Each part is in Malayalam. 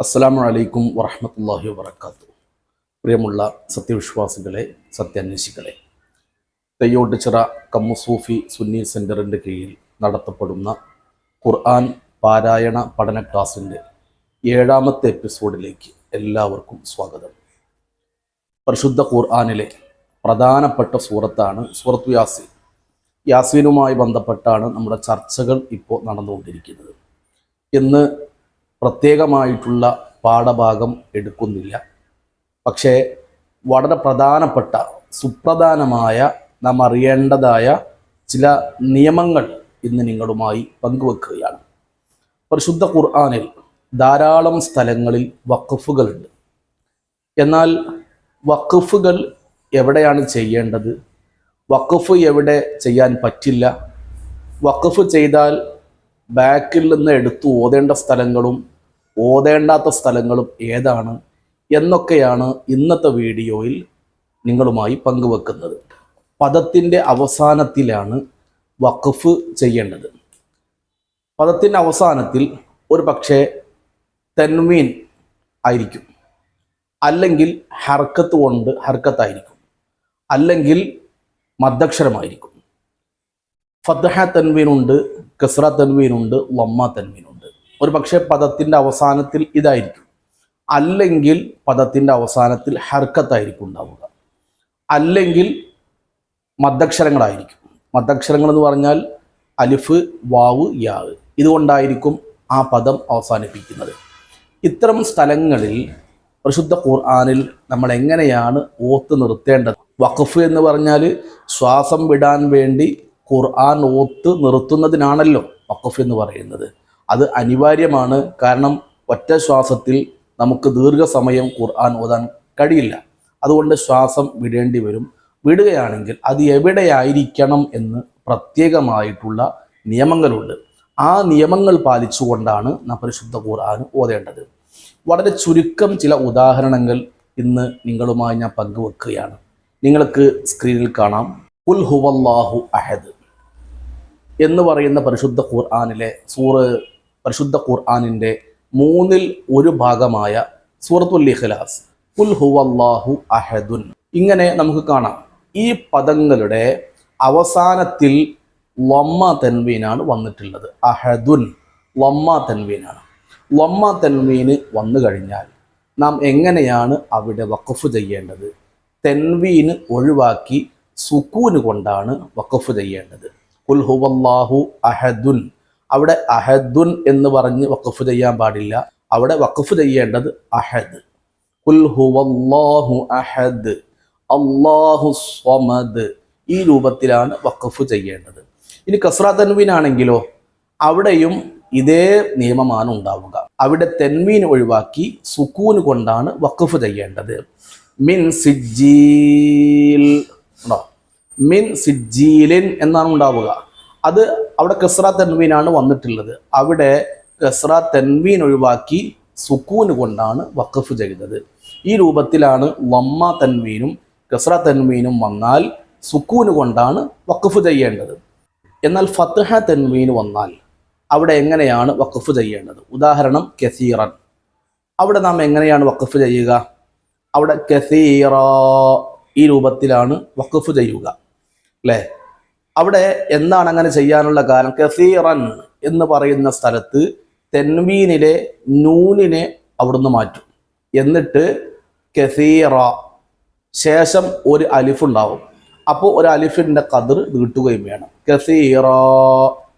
അസ്സലാമു വലൈക്കും വറഹമത്തല്ലാഹി വാത്തു പ്രിയമുള്ള സത്യവിശ്വാസികളെ സത്യാന്വേഷികളെ തെയ്യോട്ടുച്ചിറ കമ്മുസൂഫി സുന്നി സെന്ററിന്റെ കീഴിൽ നടത്തപ്പെടുന്ന ഖുർആൻ പാരായണ പഠന ക്ലാസ്സിന്റെ ഏഴാമത്തെ എപ്പിസോഡിലേക്ക് എല്ലാവർക്കും സ്വാഗതം. പരിശുദ്ധ ഖുർആാനിലെ പ്രധാനപ്പെട്ട സൂറത്താണ് സൂറത്തു യാസീൻ. യാസീനുമായി ബന്ധപ്പെട്ടാണ് നമ്മുടെ ചർച്ചകൾ ഇപ്പോൾ നടന്നുകൊണ്ടിരിക്കുന്നത്. ഇന്ന് പ്രത്യേകമായിട്ടുള്ള പാഠഭാഗം എടുക്കുന്നില്ല. പക്ഷേ വളരെ പ്രധാനപ്പെട്ട സുപ്രധാനമായ നാം അറിയേണ്ടതായ ചില നിയമങ്ങൾ ഇന്ന് നിങ്ങളുമായി പങ്കുവെക്കുകയാണ്. പരിശുദ്ധ ഖുർആാനിൽ ധാരാളം സ്ഥലങ്ങളിൽ വഖഫുകളുണ്ട്. എന്നാൽ വഖഫുകൾ എവിടെയാണ് ചെയ്യേണ്ടത്? വഖഫ് എവിടെ ചെയ്യാൻ പറ്റില്ല? വഖഫ് ചെയ്താൽ ബാക്കിൽ നിന്ന് എടുത്തു ഓതേണ്ട സ്ഥലങ്ങളും ഓതേണ്ടാത്ത സ്ഥലങ്ങളും ഏതാണ് എന്നൊക്കെയാണ് ഇന്നത്തെ വീഡിയോയിൽ നിങ്ങളുമായി പങ്കുവെക്കുന്നത്. പദത്തിന്റെ അവസാനത്തിലാണ് വഖഫ് ചെയ്യേണ്ടത്. പദത്തിന്റെ അവസാനത്തിൽ ഒരു പക്ഷേ തെന്മീൻ ആയിരിക്കും. അല്ലെങ്കിൽ ഹർക്കത്ത് കൊണ്ട് ഹർക്കത്തായിരിക്കും. അല്ലെങ്കിൽ മദ്ദക്ഷരമായിരിക്കും ഫത്തഹ തൻവീനുണ്ട് കസ്ര തൻവീനുണ്ട് വമ്മ തൻവീനുണ്ട്. ഒരു പക്ഷേ പദത്തിന്റെ അവസാനത്തിൽ ഇതായിരിക്കും. അല്ലെങ്കിൽ പദത്തിന്റെ അവസാനത്തിൽ ഹർക്കത്തായിരിക്കും ഉണ്ടാവുക. അല്ലെങ്കിൽ മദ്ദക്ഷരങ്ങളായിരിക്കും. മദ്ദക്ഷരങ്ങൾ എന്ന് പറഞ്ഞാൽ അലിഫ് വാവ് യാവ്. ഇതുകൊണ്ടായിരിക്കും ആ പദം അവസാനിപ്പിക്കുന്നത്. ഇത്തരം സ്ഥലങ്ങളിൽ പരിശുദ്ധ ഖുർആാനിൽ നമ്മൾ എങ്ങനെയാണ് ഓത്ത് നിർത്തേണ്ടത്? വഖഫ് എന്ന് പറഞ്ഞാൽ ശ്വാസം വിടാൻ വേണ്ടി ഖുർആൻ ഓത്ത് നിർത്തുന്നതിനാണല്ലോ വഖഫ് എന്ന് പറയുന്നത്. അത് അനിവാര്യമാണ്. കാരണം ഒറ്റ ശ്വാസത്തിൽ നമുക്ക് ദീർഘസമയം ഖുർആൻ ഓതാൻ കഴിയില്ല. അതുകൊണ്ട് ശ്വാസം വിടേണ്ടി വരും. വിടുകയാണെങ്കിൽ അത് എവിടെയായിരിക്കണം എന്ന് പ്രത്യേകമായിട്ടുള്ള നിയമങ്ങളുണ്ട്. ആ നിയമങ്ങൾ പാലിച്ചുകൊണ്ടാണ് നാം പരിശുദ്ധ ഖുർആൻ ഓതേണ്ടത്. വളരെ ചുരുക്കം ചില ഉദാഹരണങ്ങൾ ഇന്ന് നിങ്ങളുമായി ഞാൻ പങ്കുവെക്കുകയാണ്. നിങ്ങൾക്ക് സ്ക്രീനിൽ കാണാം. ഉൽ ഹുവല്ലാഹു അഹദ് എന്ന് പറയുന്ന പരിശുദ്ധ ഖുർആാനിലെ സൂറ് പരിശുദ്ധ ഖുർആാനിന്റെ മൂന്നിൽ ഒരു ഭാഗമായ സൂറത്തുൽ ഇഖ്ലാസ്. ഉൽ ഹുവല്ലാഹു അഹദുൻ. ഇങ്ങനെ നമുക്ക് കാണാം. ഈ പദങ്ങളുടെ അവസാനത്തിൽ വമ്മ തെൻവീനാണ് വന്നിട്ടുള്ളത്. അഹദുൻ വമ്മ തെൻവീനാണ്. വമ്മ തെൻവീന് വന്നു കഴിഞ്ഞാൽ നാം എങ്ങനെയാണ് അവിടെ വഖഫ് ചെയ്യേണ്ടത്? തെൻവീന് ഒഴിവാക്കി സുക്കൂന് കൊണ്ടാണ് വഖഫ് ചെയ്യേണ്ടത്. കുൽ ഹുവല്ലാഹു അഹദുൻ. അവിടെ അഹദുൻ എന്ന് പറഞ്ഞ് വഖഫ് ചെയ്യാൻ പാടില്ല. അവിടെ വഖഫ് ചെയ്യേണ്ടത് അഹദ്. അഹദ് അല്ലാഹു സ്വമദ് ഈ രൂപത്തിലാണ് വഖഫ് ചെയ്യേണ്ടത്. ഇനി കസ്ര തൻവീനാണെങ്കിലോ അവിടെയും ഇതേ നിയമമാണ് ഉണ്ടാവുക. അവിടെ തെൻവീൻ ഒഴിവാക്കി സുക്കൂന് കൊണ്ടാണ് വഖഫ് ചെയ്യേണ്ടത്. മിൻ സിജീൽ മിൻ സിജീലിൻ എന്നാണ് ഉണ്ടാവുക. അത് അവിടെ കസ്റ തെൻവീനാണ് വന്നിട്ടുള്ളത്. അവിടെ കസ്റ തെൻവീൻ ഒഴിവാക്കി സുക്കൂന് കൊണ്ടാണ് വഖഫ് ചെയ്തത്. ഈ രൂപത്തിലാണ് വമ്മ തൻവീനും കസ്റ തൻവീനും വന്നാൽ സുക്കൂന് കൊണ്ടാണ് വഖഫ് ചെയ്യേണ്ടത്. എന്നാൽ ഫത്തഹ തൻവീൻ വന്നാൽ അവിടെ എങ്ങനെയാണ് വഖഫ് ചെയ്യേണ്ടത്? ഉദാഹരണം കസീറൻ. അവിടെ നാം എങ്ങനെയാണ് വഖഫ് ചെയ്യുക? അവിടെ കസീറ ഈ രൂപത്തിലാണ് വഖഫ് ചെയ്യുക. അല്ലേ? അവിടെ എന്താണ് അങ്ങനെ ചെയ്യാനുള്ള കാരണം? കസീറൻ എന്ന് പറയുന്ന സ്ഥലത്ത് തെൻവീനിലെ നൂനിനെ അവിടുന്ന് മാറ്റും. എന്നിട്ട് കസീറ ശേഷം ഒരു അലിഫ് ഉണ്ടാവും. അപ്പോൾ ഒരു അലിഫിന്റെ കതിർ നീട്ടുകയും വേണം. കസീറ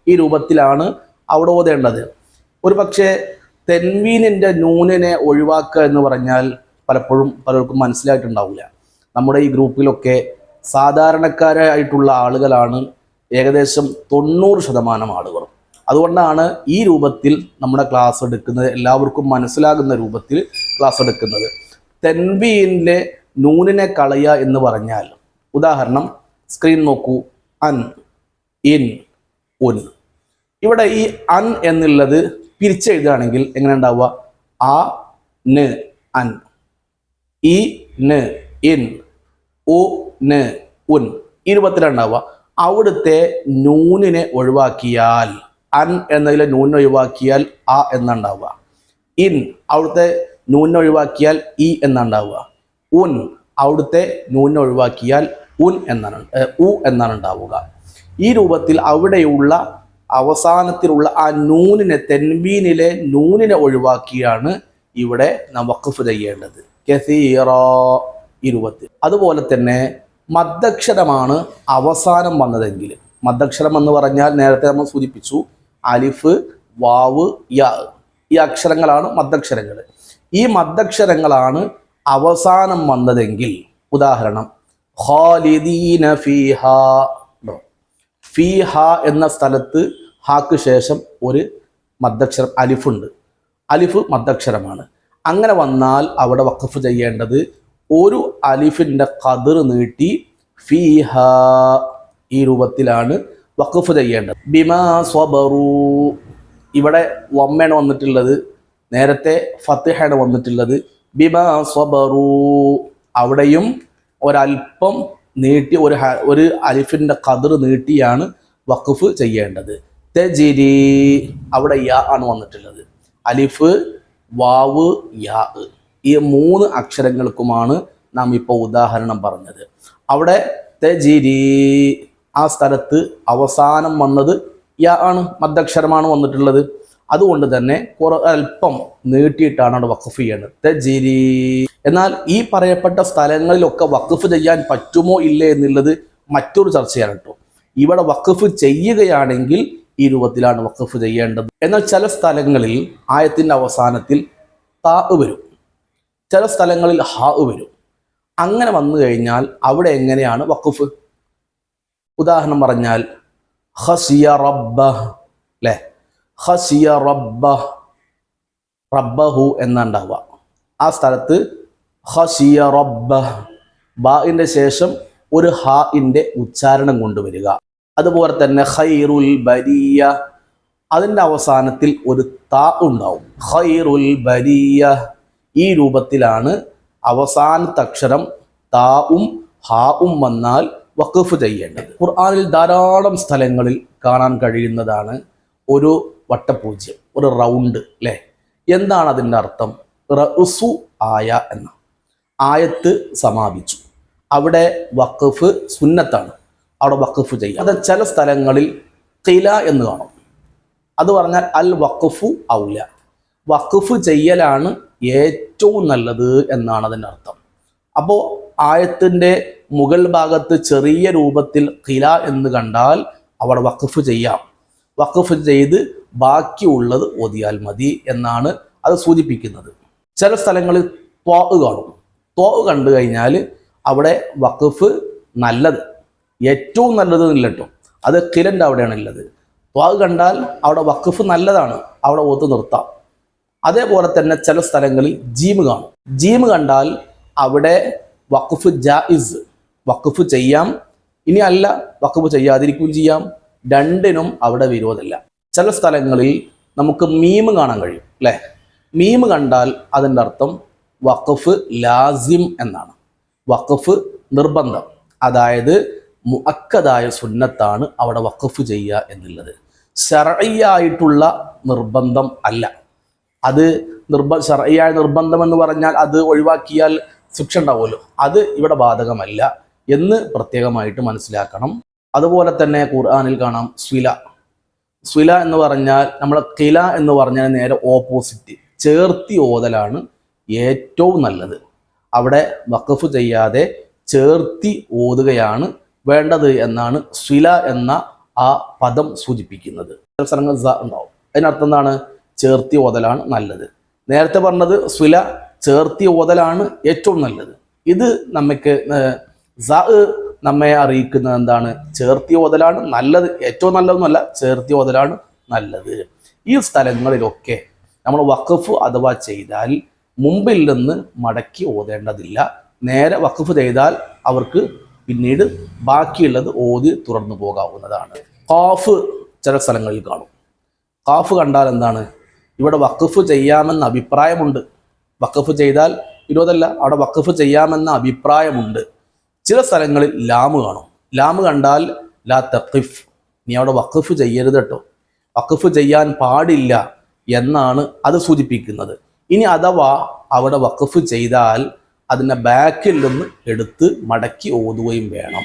ഈ രൂപത്തിലാണ് അവിടെ ഓതേണ്ടത്. ഒരു പക്ഷേ തെൻവീനിന്റെ നൂനിനെ ഒഴിവാക്കുക എന്ന് പറഞ്ഞാൽ പലപ്പോഴും പലർക്കും മനസ്സിലായിട്ടുണ്ടാവില്ല. നമ്മുടെ ഈ ഗ്രൂപ്പിലൊക്കെ സാധാരണക്കാരായിട്ടുള്ള ആളുകളാണ് ഏകദേശം തൊണ്ണൂറ് ശതമാനം ആളുകൾ അതുകൊണ്ടാണ് ഈ രൂപത്തിൽ നമ്മുടെ ക്ലാസ് എടുക്കുന്നത് എല്ലാവർക്കും മനസ്സിലാകുന്ന രൂപത്തിൽ ക്ലാസ് എടുക്കുന്നത്. തെൻബീനിലെ നൂനിനെ കളയ എന്ന് പറഞ്ഞാൽ ഉദാഹരണം സ്ക്രീൻ നോക്കൂ അൻ ഇൻ ഉൻ. ഇവിടെ ഈ അൻ എന്നുള്ളത് പിരിച്ചെഴുതുകയാണെങ്കിൽ എങ്ങനെ ഉണ്ടാവുക? ആ ന് അൻ. ഇ ഇൻ. ഉ ന് ഉൻ. ഇരുപത്തിരണ്ടാവുക. അവിടുത്തെ നൂനിനെ ഒഴിവാക്കിയാൽ അൻ എന്നതിലെ നൂനിനെ ഒഴിവാക്കിയാൽ ആ എന്നുണ്ടാവുക. ഇൻ അവിടുത്തെ നൂനെ ഒഴിവാക്കിയാൽ ഇ എന്നുണ്ടാവുക. ഉൻ അവിടുത്തെ നൂനെ ഒഴിവാക്കിയാൽ ഉൻ എന്നാണ് ഉ എന്നാണ് ഉണ്ടാവുക ഈ രൂപത്തിൽ അവിടെയുള്ള അവസാനത്തിലുള്ള ആ നൂനിനെ തെൻവീനിലെ നൂനിനെ ഒഴിവാക്കിയാണ് ഇവിടെ നാം വഖഫ് ചെയ്യേണ്ടത്. കസീറ ഇരുപത്തി അതുപോലെ തന്നെ മദ്ദക്ഷരമാണ് അവസാനം വന്നതെങ്കിൽ. മദ്ദക്ഷരം എന്ന് പറഞ്ഞാൽ നേരത്തെ നമ്മൾ സൂചിപ്പിച്ചു അലിഫ് വാവ് യാ. ഈ അക്ഷരങ്ങളാണ് മദ്ദക്ഷരങ്ങൾ. ഈ മദ്ദക്ഷരങ്ങളാണ് അവസാനം വന്നതെങ്കിൽ. ഉദാഹരണം ഖാലിദീന ഫീഹ? ഫീഹ എന്ന സ്ഥലത്ത് ഹാക്ക് ശേഷം ഒരു മദ്ദക്ഷരം അലിഫുണ്ട്. അലിഫ് മദ്ദക്ഷരമാണ്. അങ്ങനെ വന്നാൽ അവിടെ വഖഫ് ചെയ്യേണ്ടത് ഒരു അലിഫിന്റെ കതിർ നീട്ടി ഫീഹ ഈ രൂപത്തിലാണ് വഖഫ് ചെയ്യേണ്ടത്. ബിമാ സ്വബറു. ഇവിടെ വമ്മയാണ് വന്നിട്ടുള്ളത്. നേരത്തെ ഫത്തിഹയാണ് വന്നിട്ടുള്ളത്. ബിമാ സ്വബറു. അവിടെയും ഒരൽപ്പം നീട്ടി ഒരു ഒരു അലിഫിന്റെ കതിർ നീട്ടിയാണ് വഖഫ് ചെയ്യേണ്ടത്. തെജിരി. അവിടെ യാ ആണ് വന്നിട്ടുള്ളത്. അലിഫ് വാവ് യാ. ഈ മൂന്ന് അക്ഷരങ്ങൾക്കുമാണ് നാം ഇപ്പോൾ ഉദാഹരണം പറഞ്ഞത്. അവിടെ തെജിരി ആ സ്ഥലത്ത് അവസാനം വന്നത് യാ ആണ് മദ്ദക്ഷരമാണ് വന്നിട്ടുള്ളത്. അതുകൊണ്ട് തന്നെ കുറ അല്പം നീട്ടിയിട്ടാണ് അവിടെ വഖഫ് ചെയ്യേണ്ടത്. തെജിരി എന്നാൽ ഈ പറയപ്പെട്ട സ്ഥലങ്ങളിലൊക്കെ വഖഫ് ചെയ്യാൻ പറ്റുമോ ഇല്ലേ എന്നുള്ളത് മറ്റൊരു ചർച്ചയാണ് കേട്ടോ. ഇവിടെ വഖഫ് ചെയ്യുകയാണെങ്കിൽ ഈ രൂപത്തിലാണ് വഖഫ് ചെയ്യേണ്ടത്. എന്നാൽ ചില സ്ഥലങ്ങളിൽ ആയത്തിന്റെ അവസാനത്തിൽ താ വരും. ചില സ്ഥലങ്ങളിൽ ഹാവ് വരും. അങ്ങനെ വന്നു കഴിഞ്ഞാൽ അവിടെ എങ്ങനെയാണ് വക്കുഫ് ഉദാഹരണം പറഞ്ഞാൽ ഹസിയ റബ്ബ അല്ലേ ഹസിയ റബ്ബ റബ്ബഹു എന്നുണ്ടാവുക. ആ സ്ഥലത്ത് ഹസിയ റബ്ബ ബാഇന്റെ ശേഷം ഒരു ഹാഇന്റെ ഉച്ചാരണം കൊണ്ടുവരിക. അതുപോലെ തന്നെ ഹൈറുൽ ബരിയ അതിന്റെ അവസാനത്തിൽ ഒരു താ ഉണ്ടാവും. ഹൈറുൽ ബരിയ. ഈ രൂപത്തിലാണ് അവസാനത്തെ അക്ഷരം താവും ഹാവും വന്നാൽ വഖഫ് ചെയ്യേണ്ടത്. ഖുർആാനിൽ ധാരാളം സ്ഥലങ്ങളിൽ കാണാൻ കഴിയുന്നതാണ് ഒരു വട്ടപൂജ്യം ഒരു റൗണ്ട് അല്ലേ? എന്താണ് അതിന്റെ അർത്ഥം? റഉസു ആയ എന്ന ആയത്ത് സമാപിച്ചു. അവിടെ വഖഫ് സുന്നത്താണ്. അവിടെ വഖഫ് ചെയ്യുക അത് ചില സ്ഥലങ്ങളിൽ കില എന്ന് കാണും. അത് പറഞ്ഞാൽ അൽ വഖഫു ഔല. വഖഫ് ചെയ്യലാണ് ഏറ്റവും നല്ലത് എന്നാണ് അതിന്റെ അർത്ഥം. അപ്പോൾ ആയത്തിന്റെ മുഗൾ ഭാഗത്ത് ചെറിയ രൂപത്തിൽ ഖില എന്ന് കണ്ടാൽ അവിടെ വഖഫ് ചെയ്യാം. വഖഫ് ചെയ്ത് ബാക്കിയുള്ളത് ഓതിയാൽ മതി എന്നാണ് അത് സൂചിപ്പിക്കുന്നത്. ചില സ്ഥലങ്ങളിൽ തോവ് കാണും. തോവ് കണ്ടു കഴിഞ്ഞാൽ അവിടെ വഖഫ് നല്ലത്. ഏറ്റവും നല്ലത് കേട്ടോ. അത് കിലന്റെ അവിടെയാണ് ഉള്ളത്. തോവ് കണ്ടാൽ അവിടെ വഖഫ് നല്ലതാണ്. അവിടെ ഓത്ത് നിർത്താം. അതേപോലെ തന്നെ ചില സ്ഥലങ്ങളിൽ ജീമ് കാണും. ജീമ് കണ്ടാൽ അവിടെ വഖഫ് ജായിസ് വഖഫ് ചെയ്യാം. ഇനി അല്ല വഖഫ് ചെയ്യാതിരിക്കുകയും ചെയ്യാം. രണ്ടിനും അവിടെ വിരോധമില്ല. ചില സ്ഥലങ്ങളിൽ നമുക്ക് മീമ് കാണാൻ കഴിയും അല്ലേ? മീമ് കണ്ടാൽ അതിന്റെ അർത്ഥം വഖഫ് ലാസിം എന്നാണ്. വഖഫ് നിർബന്ധം. അതായത് മുഅക്കദായ സുന്നത്താണ് അവിടെ വഖഫ് ചെയ്യുക എന്നുള്ളത്. ശറയ്യായിട്ടുള്ള നിർബന്ധം അല്ല. അത് നിർബ ശർഈയായ നിർബന്ധമെന്ന് പറഞ്ഞാൽ അത് ഒഴിവാക്കിയാൽ ശിക്ഷ ഉണ്ടാവുമല്ലോ. അത് ഇവിടെ ബാധകമല്ല എന്ന് പ്രത്യേകമായിട്ട് മനസ്സിലാക്കണം. അതുപോലെ തന്നെ ഖുർആാനിൽ കാണാം സ്വില. സ്വില എന്ന് പറഞ്ഞാൽ നമ്മൾ കില എന്ന് പറഞ്ഞാൽ നേരെ ഓപ്പോസിറ്റ് ചേർത്തി ഓതലാണ് ഏറ്റവും നല്ലത്. അവിടെ വഖഫ് ചെയ്യാതെ ചേർത്തി ഓതുകയാണ് വേണ്ടത് എന്നാണ് സ്വില എന്ന ആ പദം സൂചിപ്പിക്കുന്നത്. ചില സ്ഥലങ്ങൾ ഉണ്ടാവും. അതിനർത്ഥം എന്താണ്? ചേർത്തി ഓതലാണ് നല്ലത്. നേരത്തെ പറഞ്ഞത് സുല ചേർത്തി ഓതലാണ് ഏറ്റവും നല്ലത്. ഇത് നമുക്ക് നമ്മെ അറിയിക്കുന്നത് എന്താണ്? ചേർത്തി ഓതലാണ് നല്ലത് ഏറ്റവും നല്ലതൊന്നുമല്ല ചേർത്തി ഓതലാണ് നല്ലത്. ഈ സ്ഥലങ്ങളിലൊക്കെ നമ്മൾ വഖഫ് അഥവാ ചെയ്താൽ മുമ്പിൽ നിന്ന് മടക്കി ഓതേണ്ടതില്ല. നേരെ വഖഫ് ചെയ്താൽ അവർക്ക് പിന്നീട് ബാക്കിയുള്ളത് ഓതി തുടർന്നു പോകാവുന്നതാണ്. കാഫ് ചില സ്ഥലങ്ങളിൽ കാണും. കാഫ് കണ്ടാൽ എന്താണ്? ഇവിടെ വഖഫ് ചെയ്യാമെന്ന അഭിപ്രായമുണ്ട്. വഖഫ് ചെയ്താൽ വിരോധമല്ല അവിടെ വഖഫ് ചെയ്യാമെന്ന അഭിപ്രായമുണ്ട്. ചില സ്ഥലങ്ങളിൽ ലാമ് കാണും. ലാമ് കണ്ടാൽ ലാ തഖിഫ് നീ അവിടെ വഖഫ് ചെയ്യരുത് കേട്ടോ വഖഫ് ചെയ്യാൻ പാടില്ല എന്നാണ് അത് സൂചിപ്പിക്കുന്നത്. ഇനി അഥവാ അവിടെ വഖഫ് ചെയ്താൽ അതിനെ ബാക്കിൽ നിന്ന് എടുത്ത് മടക്കി ഓതുകയും വേണം.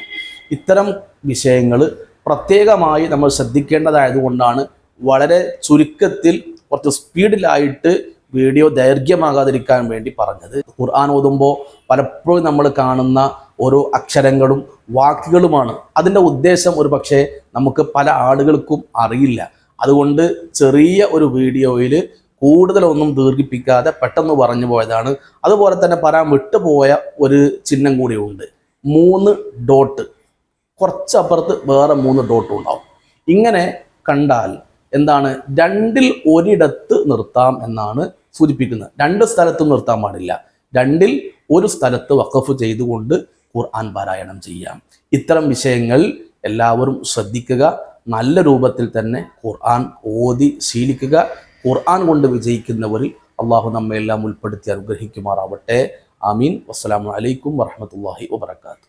ഇത്തരം വിഷയങ്ങൾ പ്രത്യേകമായി നമ്മൾ ശ്രദ്ധിക്കേണ്ടതായതുകൊണ്ടാണ് വളരെ ചുരുക്കത്തിൽ കുറച്ച് സ്പീഡിലായിട്ട് വീഡിയോ ദൈർഘ്യമാകാതിരിക്കാൻ വേണ്ടി പറഞ്ഞത്. ഖുർആൻ ഓതുമ്പോൾ പലപ്പോഴും നമ്മൾ കാണുന്ന ഓരോ അക്ഷരങ്ങളും വാക്കുകളുമാണ്. അതിന്റെ ഉദ്ദേശം ഒരു പക്ഷേ നമുക്ക് പല ആളുകൾക്കും അറിയില്ല. അതുകൊണ്ട് ചെറിയ ഒരു വീഡിയോയിൽ കൂടുതലൊന്നും ദീർഘിപ്പിക്കാതെ പെട്ടെന്ന് പറഞ്ഞു പോയതാണ്. അതുപോലെ തന്നെ പറയാൻ വിട്ടുപോയ ഒരു ചിഹ്നം കൂടിയുണ്ട്. മൂന്ന് ഡോട്ട്. കുറച്ചപ്പുറത്ത് വേറെ മൂന്ന് ഡോട്ടും ഉണ്ടാവും. ഇങ്ങനെ കണ്ടാൽ എന്താണ്? രണ്ടിൽ ഒരിടത്ത് നിർത്താം എന്നാണ് സൂചിപ്പിക്കുന്നത്. രണ്ട് സ്ഥലത്തും നിർത്താൻ പാടില്ല. രണ്ടിൽ ഒരു സ്ഥലത്ത് വഖഫ് ചെയ്തുകൊണ്ട് ഖുർആൻ പാരായണം ചെയ്യാം. ഇത്തരം വിഷയങ്ങൾ എല്ലാവരും ശ്രദ്ധിക്കുക. നല്ല രൂപത്തിൽ തന്നെ ഖുർആൻ ഓതി ശീലിക്കുക. ഖുർആൻ കൊണ്ട് വിജയിക്കുന്നവരിൽ അള്ളാഹു നമ്മയെല്ലാം ഉൾപ്പെടുത്തി അനുഗ്രഹിക്കുമാറാവട്ടെ. ആമീൻ. വസ്സലാമലൈക്കും വറഹമത്തല്ലാഹി വബർക്കാത്തു